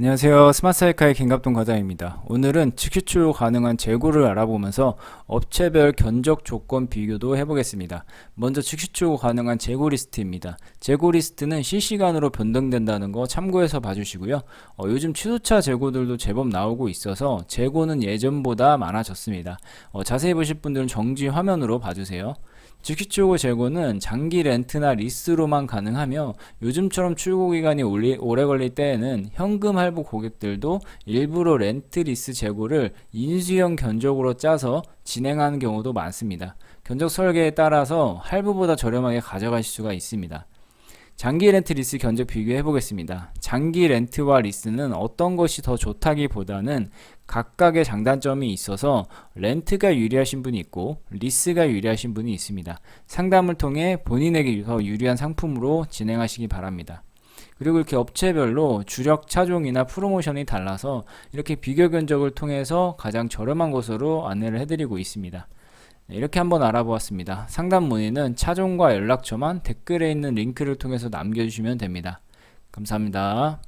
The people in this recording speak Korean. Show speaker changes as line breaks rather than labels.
안녕하세요. 스마트사이카의 김갑동 과장입니다. 오늘은 출고 가능한 재고를 알아보면서 업체별 견적 조건 비교도 해보겠습니다. 먼저 출고 가능한 재고 리스트입니다. 재고 리스트는 실시간으로 변동된다는 거 참고해서 봐주시고요. 어, 요즘 취소차 재고들도 제법 나오고 있어서 재고는 예전보다 많아졌습니다. 어, 자세히 보실 분들은 정지 화면으로 봐주세요. 즉시 출고 재고는 장기 렌트나 리스로만 가능하며 요즘처럼 출고 기간이 오래 걸릴 때에는 현금 할부 고객들도 일부러 렌트 리스 재고를 인수형 견적으로 짜서 진행하는 경우도 많습니다. 견적 설계에 따라서 할부보다 저렴하게 가져가실 수가 있습니다. 장기 렌트 리스 견적 비교해 보겠습니다. 장기 렌트와 리스는 어떤 것이 더 좋다기보다는 각각의 장단점이 있어서 렌트가 유리하신 분이 있고 리스가 유리하신 분이 있습니다. 상담을 통해 본인에게 더 유리한 상품으로 진행하시기 바랍니다. 그리고 이렇게 업체별로 주력 차종이나 프로모션이 달라서 이렇게 비교 견적을 통해서 가장 저렴한 곳으로 안내를 해드리고 있습니다. 네, 이렇게 한번 알아보았습니다. 상담 문의는 차종과 연락처만 댓글에 있는 링크를 통해서 남겨주시면 됩니다. 감사합니다.